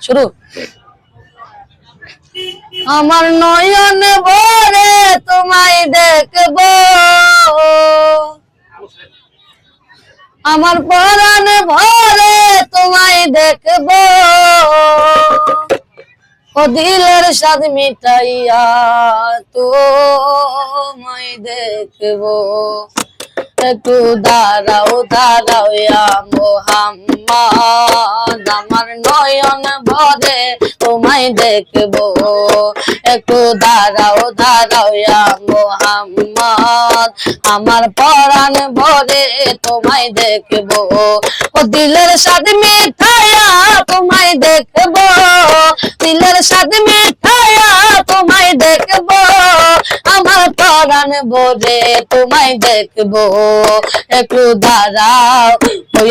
শুরু। আমার নয়ন ভরে তোমায় দেখব। আমার পরাণ ভরে তোমায় দেখব। ও দিলের স্বাদ মিটাইয়া তোমায় দেখব। একটু দাঁড়াও দাঁড়াও মোহাম্মদ। আমার নয়ন ভরে তোমায় দেখব। একটু দাঁড়াও দাঁড়াও মোহাম্মদ। আমার পরাণ ভরে তোমায় দেখব। ও দিলের স্বাদ মিঠাইয়া তোমায় দেখব। দিলের পরাণ ভরে তোমায় দেখব। একটু দাঁড়াও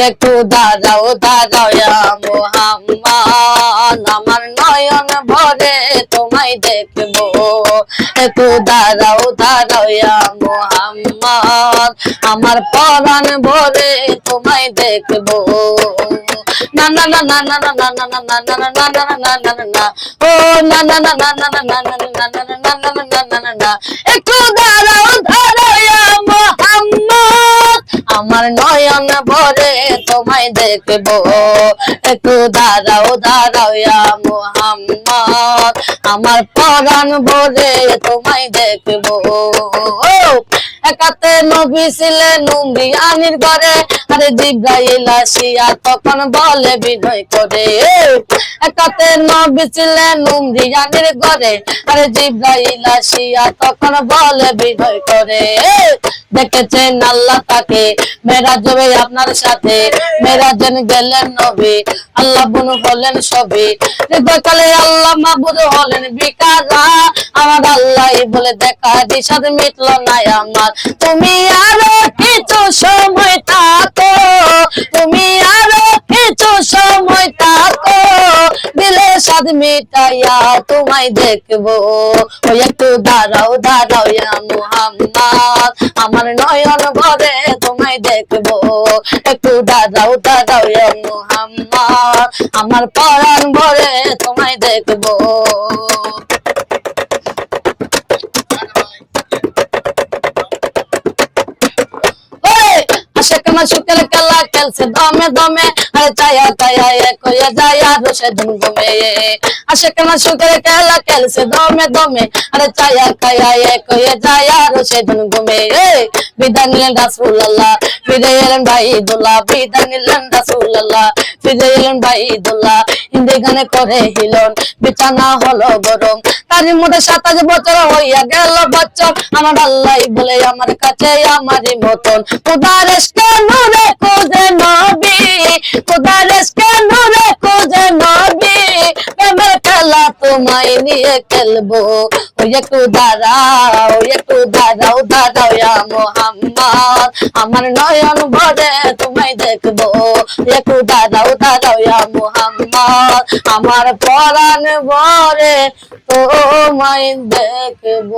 একটু দাঁড়াও দাঁড়াও মোহাম্মদ। আমার নয়ন ভরে তোমায় দেখব। একটু দাঁড়াও দাঁড়াও মোহাম্মদ। আমার পরাণ ভরে তোমায় দেখব। না না না না না না না না না না না না না না ও না না না না না না না না না না না না না না না না না একটু দাঁড়াও ইয়া আমার নয়ন ভরে তোমায় দেখব। একটু দাঁড়াও দাঁড়াও মোহাম্মদ। আমার পরাণ ভরে তোমায় দেখব। একাতে নবী ছিলেন নুমরিয়ানির ঘরে। আরে জিব্রাইল আসিয়া তখন বলে বিনয় করে। একাতে নবী ছিলেন নুমরিয়ানির ঘরে। আরে জিব্রাইল আসিয়া তখন বলে বিনয় করে। দেখেছেন আল্লাহ তাকে মেরা যাবে আপনার সাথে। মেরা যেন গেলেন নবী, আল্লাহ বনু হলেন সবই। হৃদয়কালে আল্লাহ মাহবুদ হলেন বিকারা আমার আল্লাহ বলে দেখা দিশাদ মিটল না আমার। তুমি আরও কিছু সময় থাকো, তুমি আরও কিছু সময় থাকো। দিলে সাদ মিটাইয়া তোমায় দেখব। ওই একটু দাঁড়াও দাঁড়াও ইয়া মুহাম্মদ। আমার নয়ন ভরে তোমায় দেখব। একটু দাদাও দাদাও মোহাম্মদ। আমার পরাণ ভরে তোমায় দেখব। ওরে আশাক মাশুকের কালা খেলছে দমে দমে। আরে চায়া চায়া এক হয়ে যায় আর সে দিন ঘুমে। আশাক মাশুকের কালা খেলছে দমে দমে। আরে চায়া খায়া এক হয়ে যায় আর সে ঘুমে। বিদায় নিলেন ফিরে এলেন ভাই দুল্লাহ বিদায় রাসূলুল্লাহ। এলেন ভাই দুল্লাহ হিন্দি গানে করে হিলন, বিছানা হলো গরম। তার মোটে সাতাশ বছর হইয়া গেল বচ্চন। আমার আল্লাহ বলে আমার কাছে আমারই মতন। কোদারেশ কেন রে কোদে নবী। কোদারেশ কেন খেলা তোমায় নিয়ে খেলব। ওই একটু দাঁড়াও একটু দাঁড়াও দাঁড়াও মোহাম্মদ। আমার নয়ন ভরে তোমায় দেখব। একটু দাঁড়াও দাঁড়াও মোহাম্মদ। আমার পরাণ ভরে তোমায় দেখব।